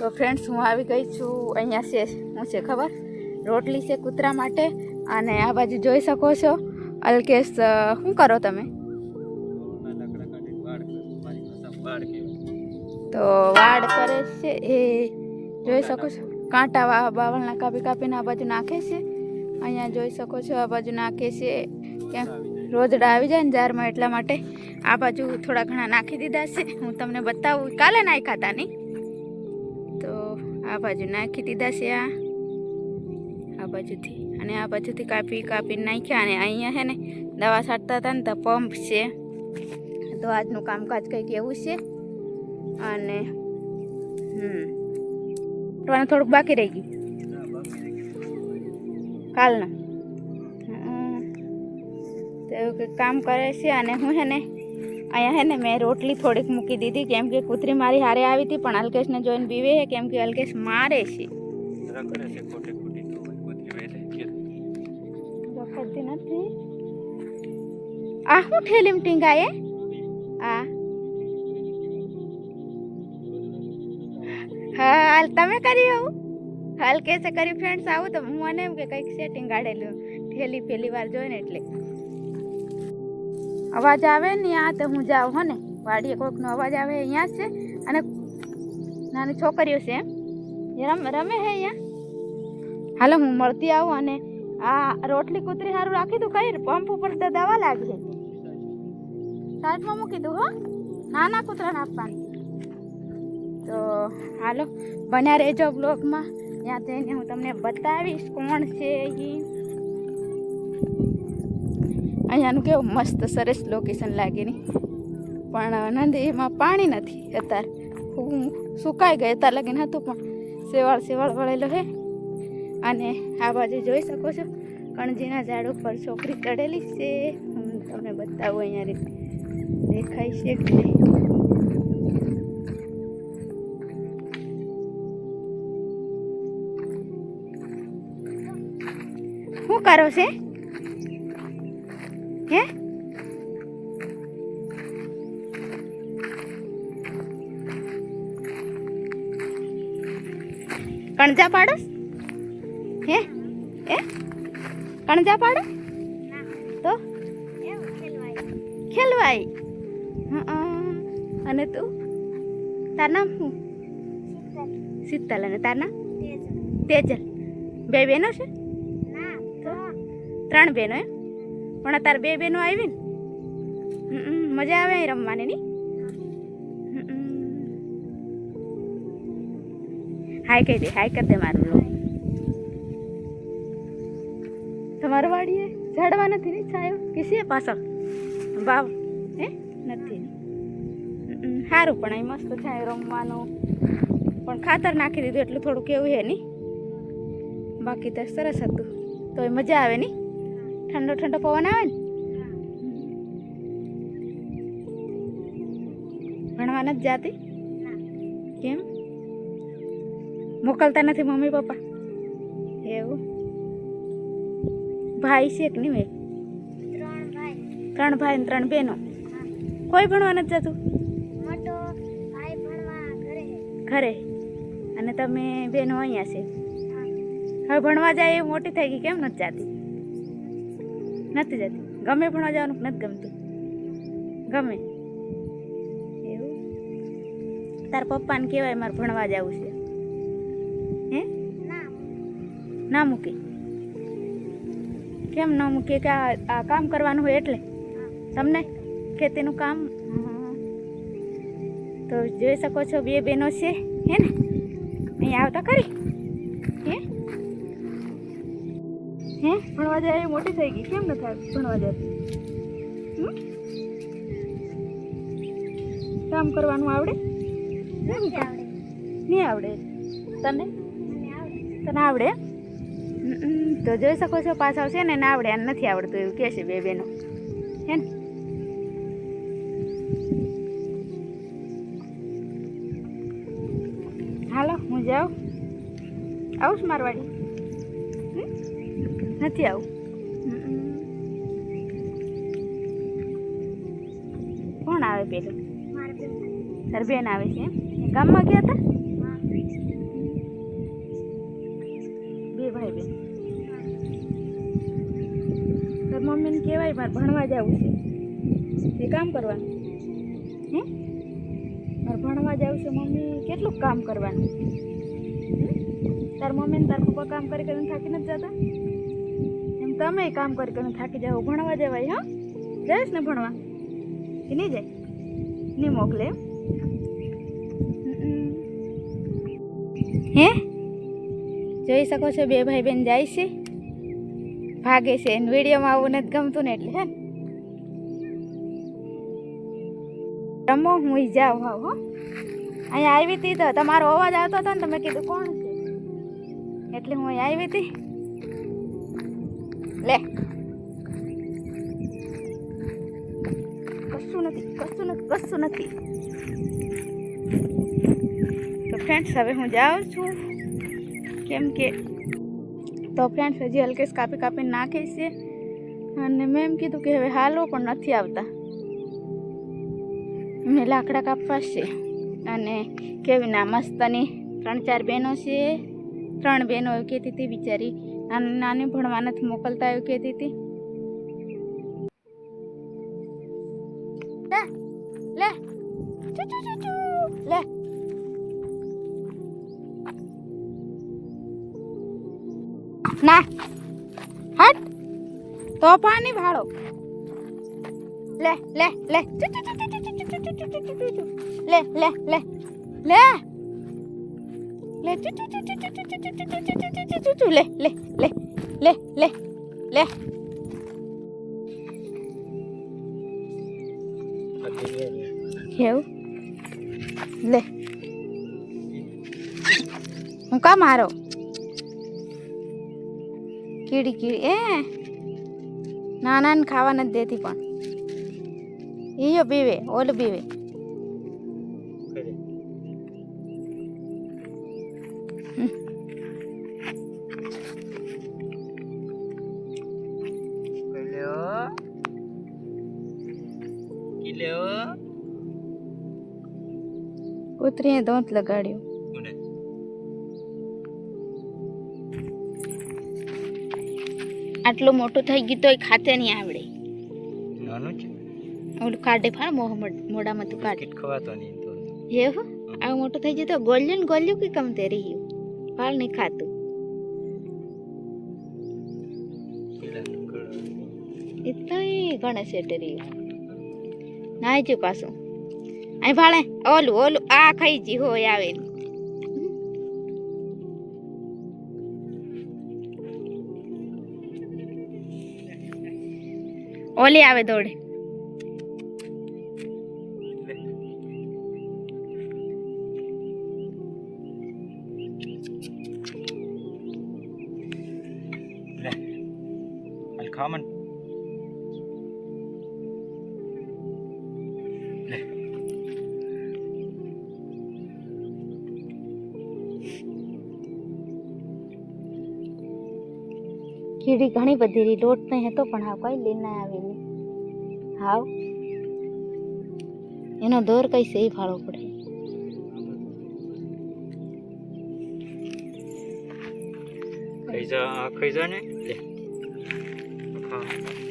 તો ફ્રેન્ડ્સ હું આવી ગઈ છું. અહીંયા છે, શું છે ખબર? રોટલી છે કૂતરા માટે. અને આ બાજુ જોઈ શકો છો. અલ્કેશ શું કરો તમે? તો વાડ કરે છે એ જોઈ શકો છો. કાંટા બાવળના કાપી કાપીને આ બાજુ નાખે છે. અહીંયા જોઈ શકો છો, આ બાજુ નાખે છે. ક્યાંક રોજડા આવી જાય ને જારમાં એટલા માટે. આ બાજુ થોડા ઘણા નાખી દીધા છે. હું તમને બતાવું, કાલે નાખ્યા હતા નહીં? આ બાજુ નાખી દીધા છે આ. આ બાજુથી. અને આ બાજુથી કાપી કાપીને નાખ્યા અને અહીંયા છે ને દવા છાંટતા હતા ને તો પંપ છે. તો આજનું કામકાજ કંઈક એવું છે. અને, હમ. થોડુંક બાકી રહી ગયું. કાલના. તો એવું કંઈક કામ કરે છે અને હું છે ને અહીંયા હે ને મેં રોટલી થોડીક મૂકી દીધી કેમ કે કૂતરી મારી હારે આવી હતી પણ અલ્કેશને જોઈને બીવે છે કેમ કે અલ્કેશ મારે છે. નથી. આ હું ઠેલીમ ટીંગાએ આ. હા હાલ તમે કરી આવું. હાલ કેસે કરી ફ્રેન્ડ્સ આવું તો મને એમ કે કંઈક સેટિંગ કાઢેલું. ઠેલી પહેલી વાર જોઈને એટલે. અવાજ આવે ને આ તો હું જાઉં, હો ને? વાડીએ કોઈકનો અવાજ આવે અહીંયા છે. અને નાની છોકરીઓ છે, એમ. રમ હે અહીંયા હાલો, હું મળતી આવું અને આ રોટલી કૂતરી સારું રાખી દઉં કઈ પંપ ઉપર તો દવા લાગી છે સાઈડમાં મૂકી દઉં, હો. નાના કૂતરાને આપવાની તો હાલો, બન્યા રહેજો બ્લોગમાં ત્યાં જઈને હું તમને બતાવીશ કોણ છે એ અહીંયાનું કેવું મસ્ત સરસ લોકેશન લાગે ને. પણ નદીમાં પાણી નથી અત્યારે. હું સુકાઈ ગઈ અત્યારે લગીને હતું પણ સેવાળ સેવાળ વળેલો છે અને આ બાજુ જોઈ શકો છો, કણજીના ઝાડ ઉપર છોકરી ચડેલી છે. હું તમને બતાવું અહીંયા રીતે દેખાય છે કે શું કરો છે? હે? કણજા પાડો? હે? હે? કણજા પાડો? તો? ખેલવાય. અને તું? તાર નામ શું? શીતલ. અને તાર નામ? તેજલ. બે બહેનો છે? ત્રણ બહેનો એમ? પણ તાર બે બહેનો આવી ને? મજા આવે અહીં રમવાની ની? હાય કહી દે, હાય કરી દે મારું લો. તમારા વાડીએ ઝાડવા નથી ને છાયો? કિસી પાછળ. વાવ. હે? નથી સારું પણ અહીં મસ્ત છાયો રમવાનું. પણ ખાતર નાખી દીધું, એટલું થોડુંક એવું હે નહીં બાકી તો સરસ હતું. તો એ મજા આવે નહીં ઠંડો ઠંડો પવન આવે ને? ભણવા નથી જાતી? કેમ? મોકલતા નથી મમ્મી, પપ્પા? એવું? ભાઈ છે કે નહીં ભાઈ ત્રણ ભાઈ ને ત્રણ બહેનો? કોઈ ભણવા નથી જતું? ઘરે? અને તમે બહેનો અહીંયા છે? હવે ભણવા જાય એ મોટી થઈ ગઈ, કેમ નથી જાતી? નથી જતી. ગમે ભણવા જવાનું નથી ગમતું. ગમે. એવું? તાર પપ્પાને કહેવાય મારે ભણવા જવું છે. હે? ના મૂકે. કેમ ન મૂકે? કે આ કામ કરવાનું હોય એટલે. તમને? ખેતીનું કામ? તો જોઈ શકો છો, બે બહેનો છે. હે ને? અહીંયા આવતા ખરી? હે? ભણવા જાય મોટી થઈ ગઈ. કેમ નથી આવતી ભણવા જાય? કામ કરવાનું આવડે? નહીં આવડે. તને? તને આવડે. તો જોઈ શકો છો પાછા આવશે ને ના આવડે અને નથી આવડતું એવું કહે છે બે બેનો. હે ને? હાલો હું જાઉં. આવું છું મારવાડી? નથી આવું. કોણ આવે પેલું? તાર બેન આવે છે ગામમાં ગયા હતા? બે ભાઈ બેન. તાર મમ્મીને કહેવાય મારે ભણવા જવું છે. એ કામ કરવાનું. હે? મારે ભણવા જવું છે મમ્મી કેટલું કામ કરવાનું? તાર મમ્મી ને તાર પપ્પા કામ કરી કરીને થાકી નથી જતા? તમે કામ કરી કરીને થાકી જાઓ, ભણવા જવાય, હા? જઈશ ને ભણવા? નહીં જાય? નહીં મોકલે? હે? જોઈ શકો છો બે ભાઈ બેન જાય છે. ભાગે છે. એને વિડીયોમાં આવું નથી ગમતું ને એટલે, હે રમો, હું જાઉં, હા, હો. અહીંયા આવી હતી તો તમારો અવાજ આવતો હતો ને તમે કીધું, કોણ છે? એટલે હું અહીંયા આવી હતી. લે કશું નથી કશું નથી કશું નથી. તો ફ્રેન્ડ્સ હવે હું જાઉં છું. કેમ કે તો ફ્રેન્ડ્સ હજી હલકેશ કાપી કાપીને નાખે છે. અને મેં એમ કીધું કે હવે હાલો, પણ નથી આવતા. મેં લાકડા કાપવા છે અને કેવી ના મસ્તની ત્રણ ચાર બહેનો છે. ત્રણ બહેનો કહેતી હતી બિચારી. નાની નાની ભણવા નથી મોકલતા એવું કહેતી હતી લે ના હટ તો પાણી ભાળો લે લે લે લે લે લે લે લે લે લે લે લે લે લે એવું લે હું કા મારો કીડી કીડી એ નાના ખાવા નથી દેતી પણ ઈયો પીવે ઓલું પીવે કૂતરીએ દોંત લગાડ્યું. આટલું મોટું થઈ ગયું તોય ખાતે નહીં આવડે. નાનું છે? ઓલું કાઢે ફાળ મોહ મોઢામાં તું કાઢે. ખવાતો નહીં તો. એવું? આવું મોટું થઈ ગયું તો ગોલ્યું ને ગોલ્યું કે કમ તે રહ્યું? ફાળ નહીં ખાતું એ તો એ એટલે રહ્યું નાઈ પાછું. અહીં ભાળે, ઓલું ઓલું, આ ખાઈ જી હોય આવે ઓલી આવે દોડે. લે. કીડી ઘણી બધી રહી. લોટ નહીં હતો પણ હાવ કઈ લઈને આવેલી હાવ. એનો દોર કઈ સહી ફાળો પડે. ખાઈ જા ખાઈ જા ને. 嗯。